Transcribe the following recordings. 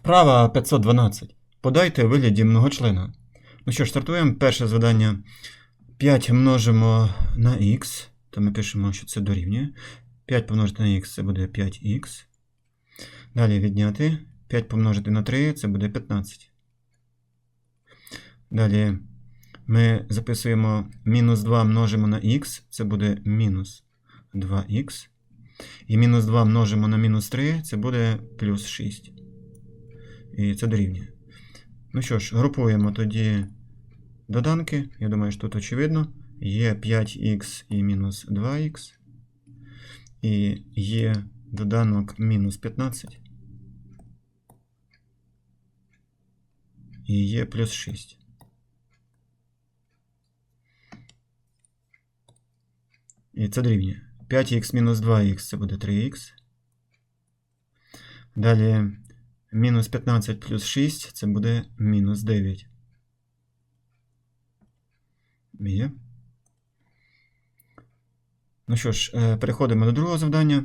Вправа 512. Подайте вигляді многочлена. Ну що ж, стартуємо. Перше завдання 5 множимо на х, то ми пишемо, що це дорівнює. 5 помножити на х це буде 5х. Далі відняти. 5 помножити на 3 це буде 15. Далі ми записуємо мінус 2 множимо на х, це буде мінус 2х. І мінус 2 множимо на мінус 3, це буде плюс 6. І це дорівнює. Ну що ж, групуємо тоді доданки. Я думаю, що тут очевидно. Є 5х і мінус 2х. І є доданок мінус 15. І є плюс 6. І це дорівнює. 5х мінус 2х це буде 3х. Далі мінус 15 плюс 6 це буде мінус 9. Є. Ну що ж, е, переходимо до другого завдання.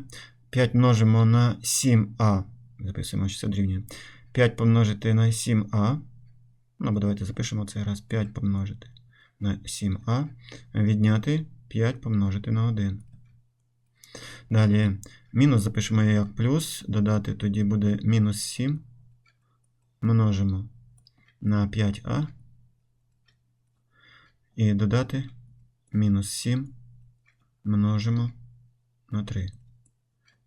5 множимо на 7а. Записуємо, що це дорівнює. 5 помножити на 7а. Ну, або давайте запишемо цей раз 5 помножити на 7а. Відняти 5 помножити на 1. Далі мінус запишемо як плюс, додати тоді буде мінус 7. Множимо на 5а. І додати мінус 7 множимо на 3.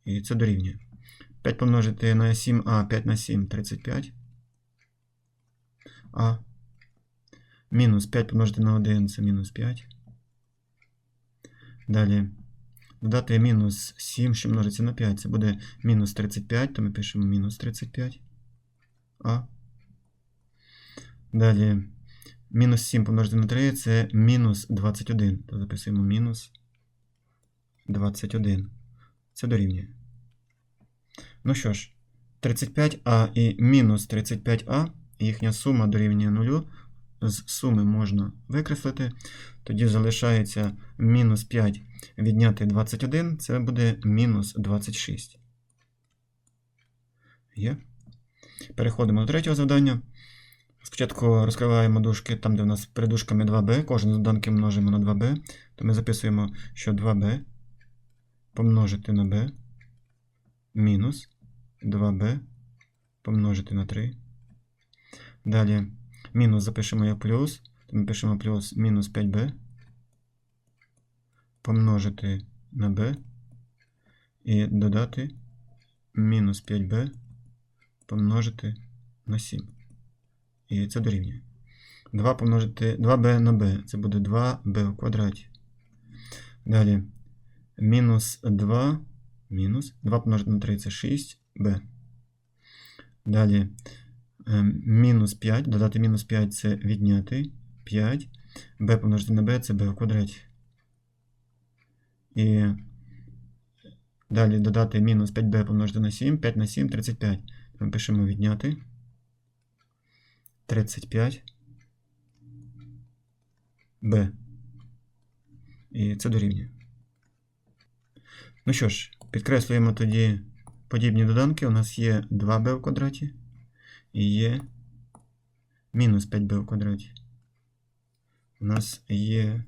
І це дорівнює. 5 помножити на 7а, 5 на 7 35. А. Мінус 5 помножити на 1 це мінус 5. Далі додати мінус 7, що множиться на 5, це буде мінус 35, то ми пишемо мінус 35. А. Далі мінус 7 помножити на 3 це мінус 21. То записуємо мінус 21. Це дорівнює. Ну що ж, 35а і мінус 35а, їхня сума дорівнює 0. З суми можна викреслити. Тоді залишається мінус 5 відняти 21, це буде мінус 26. Є. Переходимо до третього завдання. Спочатку розкриваємо дужки там, де у нас перед дужками 2b. Кожен з доданки множимо на 2b. То ми записуємо, що 2b помножити на b мінус 2b помножити на 3. Далі мінус запишемо як плюс. Ми пишемо плюс мінус 5b помножити на b і додати мінус 5b помножити на 7. І це дорівнює. 2 помножити 2b на b. Це буде 2b в квадраті. Далі мінус 2 мінус 2 помножити на 3 це 6b. Далі мінус 5. Додати мінус 5 це відняти 5. b помножити на b це b в квадраті. І далі додати мінус 5b помножити на 7. 5 на 7 35. Ми пишемо відняти. 35 b. І це дорівнює. Ну що ж, підкреслюємо тоді подібні доданки. У нас є 2b в квадраті є мінус 5b в квадраті. У нас є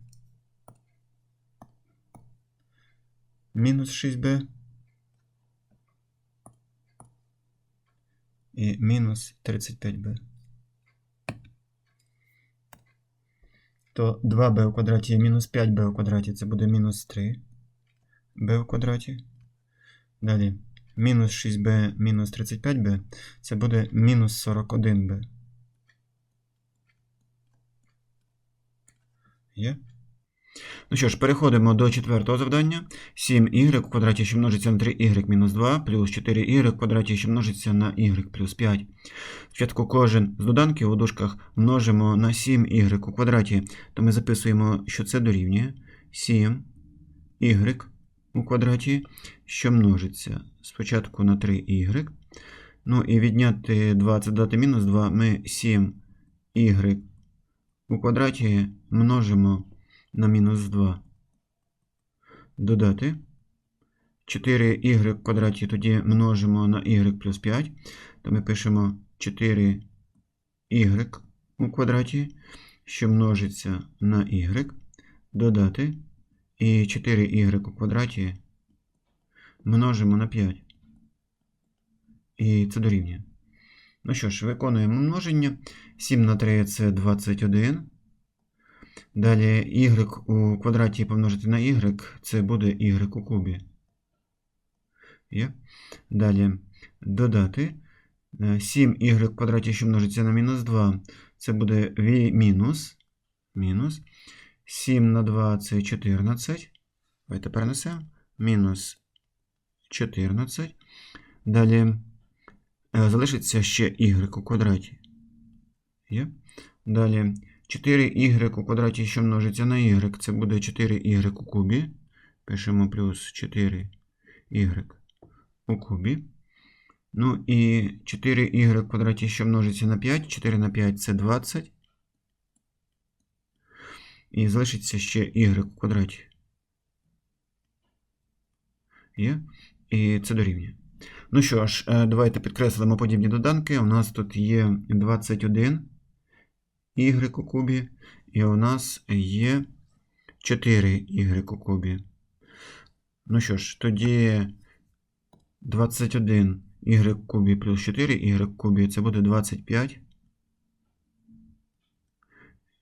мінус 6b і мінус 35b. То 2b у квадраті і мінус 5b у квадраті це буде мінус 3b в квадраті. Далі мінус 6b мінус 35b це буде мінус 41b. Є? Ну що ж, переходимо до четвертого завдання. 7y в квадраті, що множиться на 3y мінус 2, плюс 4y в квадраті, що множиться на y плюс 5. Спочатку кожен з доданків у дужках множимо на 7y у квадраті, то ми записуємо, що це дорівнює 7y у квадраті, що множиться спочатку на 3y. Ну і відняти 2, це дати мінус 2, ми 7y у квадраті множимо на мінус 2. Додати. 4y в квадраті тоді множимо на y плюс 5. То ми пишемо 4 y у квадраті, що множиться на y, додати. І 4y у квадраті множимо на 5. І це дорівнює. Ну що ж, виконуємо множення. 7 на 3 це 21. Далі y у квадраті помножити на y, це буде y у кубі. Є. Далі додати 7y в квадраті, що множиться на мінус 2, це буде мінус. мінус. 7 на 2 це 14. Давайте перенесемо. Мінус 14. Далі е, залишиться ще y у квадраті. Є. Далі 4y у квадраті, що множиться на y, це буде 4y у кубі. Пишемо плюс 4y у кубі. Ну і 4y в квадраті, що множиться на 5. 4 на 5 це 20. І залишиться ще y у квадраті. Є. І це дорівнює. Ну що ж, е, давайте підкреслимо подібні доданки. У нас тут є 21 y у кубі, і у нас є 4 y у кубі. Ну що ж, тоді 21 y в кубі плюс 4 y в кубі це буде 25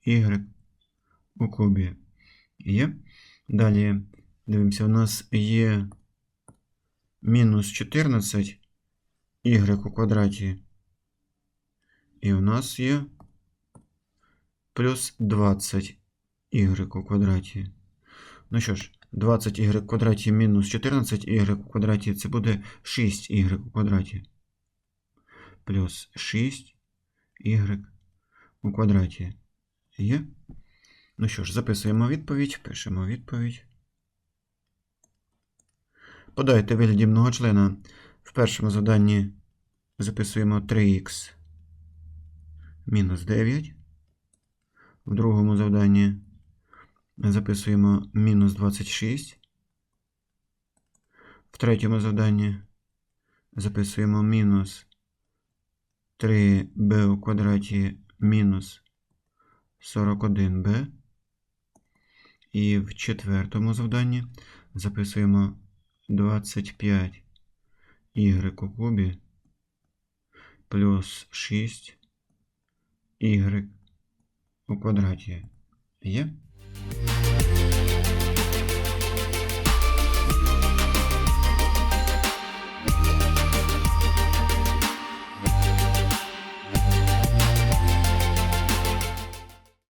y у кубі. Є. Далі дивимося, у нас є мінус 14 y у квадраті. І у нас є плюс 20 y у квадраті. Ну що ж, 20 y в квадраті мінус 14 y у квадраті це буде 6 y у квадраті. Плюс 6 y у квадраті. Є? Ну що ж, записуємо відповідь, пишемо відповідь. Подайте вигляді многочлена. В першому заданні записуємо 3х мінус 9. В другому завданні записуємо мінус 26. В третьому завданні записуємо мінус 3b у квадраті мінус 41b. І в четвертому завданні записуємо 25 y у кубі плюс 6 y у квадраті. Є?